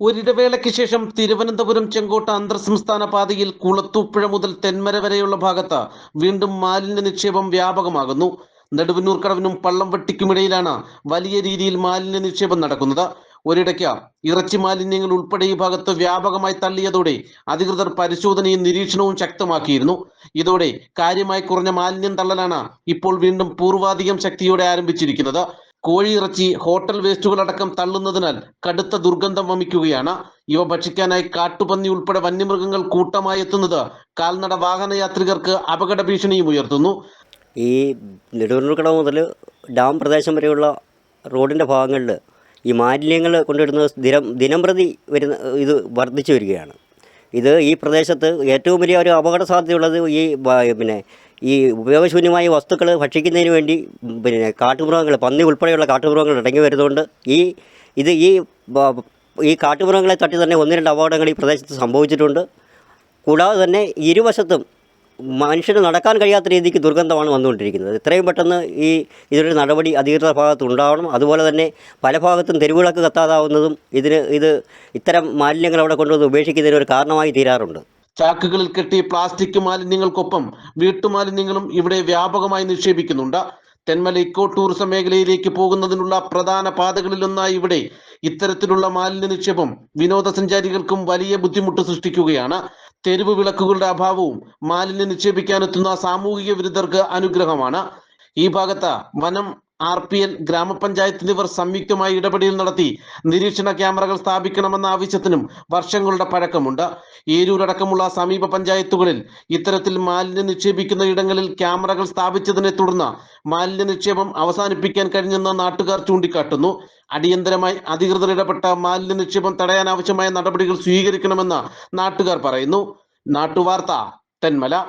ഒരിടവേളയ്ക്ക് ശേഷം തിരുവനന്തപുരം ചെങ്കോട്ട അന്തർ സംസ്ഥാന പാതയിൽ കുളത്തൂപ്പുഴ മുതൽ തെന്മര വരെയുള്ള ഭാഗത്ത് വീണ്ടും മാലിന്യ നിക്ഷേപം വ്യാപകമാകുന്നു. നെടുവന്നൂർ കടവിനും പള്ളംവെട്ടിക്കുമിടയിലാണ് വലിയ രീതിയിൽ മാലിന്യ നിക്ഷേപം നടക്കുന്നത്. ഒരിടയ്ക്ക് ഇറച്ചി മാലിന്യങ്ങൾ ഉൾപ്പെടെ ഈ ഭാഗത്ത് വ്യാപകമായി തള്ളിയതോടെ അധികൃതർ പരിശോധനയും നിരീക്ഷണവും ശക്തമാക്കിയിരുന്നു. ഇതോടെ കാര്യമായി കുറഞ്ഞ മാലിന്യം തള്ളലാണ് ഇപ്പോൾ വീണ്ടും പൂർവാധികം ശക്തിയോടെ ആരംഭിച്ചിരിക്കുന്നത്. കോഴിയിറച്ചി ഹോട്ടൽ വേസ്റ്റുകളടക്കം തള്ളുന്നതിനാൽ കടുത്ത ദുർഗന്ധം വമിക്കുകയാണ്. ഇവ ഭക്ഷിക്കാനായി കാട്ടുപന്നി ഉൾപ്പെടെ വന്യമൃഗങ്ങൾ കൂട്ടമായി എത്തുന്നത് കാൽനട വാഹനയാത്രികർക്ക് അപകട ഭീഷണിയും ഉയർത്തുന്നു. ഈ നെടുവണ്ണൂർക്കടവ് മുതൽ ഡാം പ്രദേശം വരെയുള്ള റോഡിന്റെ ഭാഗങ്ങളിൽ ഈ മാലിന്യങ്ങൾ കൊണ്ടിടുന്നത് ദിനം ദിനംപ്രതി വരുന്ന ഇത് വർദ്ധിച്ചു വരികയാണ്. ഇത് ഈ പ്രദേശത്ത് ഏറ്റവും വലിയ ഒരു അപകട സാധ്യതയുള്ളത് ഈ പിന്നെ ഈ ഉപയോഗശൂന്യമായ വസ്തുക്കൾ ഭക്ഷിക്കുന്നതിന് വേണ്ടി പിന്നെ കാട്ടുമൃഗങ്ങൾ പന്നി ഉൾപ്പെടെയുള്ള കാട്ടുമൃഗങ്ങൾ ഇടങ്ങി വരുന്നതുകൊണ്ട് ഈ ഇത് ഈ ഈ കാട്ടുമൃഗങ്ങളെ തട്ടി തന്നെ ഒന്ന് രണ്ട് അപകടങ്ങൾ ഈ പ്രദേശത്ത് സംഭവിച്ചിട്ടുണ്ട്. കൂടാതെ തന്നെ ഇരുവശത്തും മനുഷ്യന് നടക്കാൻ കഴിയാത്ത രീതിക്ക് ദുർഗന്ധമാണ് വന്നുകൊണ്ടിരിക്കുന്നത്. എത്രയും പെട്ടെന്ന് ഈ ഇതിനൊരു നടപടി അധികൃതർ ഭാഗത്ത് ഉണ്ടാവണം. അതുപോലെ തന്നെ പല ഭാഗത്തും തെരുവിളക്ക് കത്താതാവുന്നതും ഇതിന് ഇത് ഇത്തരം മാലിന്യങ്ങൾ അവിടെ കൊണ്ടുവന്ന് ഉപേക്ഷിക്കുന്നതിന് ഒരു കാരണമായി തീരാറുണ്ട്. ചാക്കുകളിൽ കെട്ടി പ്ലാസ്റ്റിക് മാലിന്യങ്ങൾക്കൊപ്പം വീട്ടുമാലിന്യങ്ങളും ഇവിടെ വ്യാപകമായി നിക്ഷേപിക്കുന്നുണ്ട്. തെന്മല ഇക്കോ ടൂറിസം മേഖലയിലേക്ക് പോകുന്നതിനുള്ള പ്രധാന പാതകളിലൊന്നായി ഇവിടെ ഇത്തരത്തിലുള്ള മാലിന്യ നിക്ഷേപം വിനോദസഞ്ചാരികൾക്കും വലിയ ബുദ്ധിമുട്ട് സൃഷ്ടിക്കുകയാണ്. തെരുവ് വിളക്കുകളുടെ അഭാവവും മാലിന്യം നിക്ഷേപിക്കാനെത്തുന്ന സാമൂഹിക വിരുദ്ധർക്ക് അനുഗ്രഹമാണ്. ഈ ഭാഗത്ത് വനം ആർ പി എൻ ഗ്രാമപഞ്ചായത്ത് എന്നിവർ സംയുക്തമായി ഇടപെടൽ നടത്തി നിരീക്ഷണ ക്യാമറകൾ സ്ഥാപിക്കണമെന്ന ആവശ്യത്തിനും വർഷങ്ങളുടെ പഴക്കമുണ്ട്. ഏരൂരടക്കമുള്ള സമീപ പഞ്ചായത്തുകളിൽ ഇത്തരത്തിൽ മാലിന്യം നിക്ഷേപിക്കുന്ന ഇടങ്ങളിൽ ക്യാമറകൾ സ്ഥാപിച്ചതിനെ തുടർന്ന് മാലിന്യ നിക്ഷേപം അവസാനിപ്പിക്കാൻ കഴിഞ്ഞെന്ന് നാട്ടുകാർ ചൂണ്ടിക്കാട്ടുന്നു. അടിയന്തരമായി അധികൃതർ ഇടപെട്ട മാലിന്യ നിക്ഷേപം തടയാൻ ആവശ്യമായ നടപടികൾ സ്വീകരിക്കണമെന്ന് നാട്ടുകാർ പറയുന്നു. നാട്ടുവാർത്ത തെന്മല.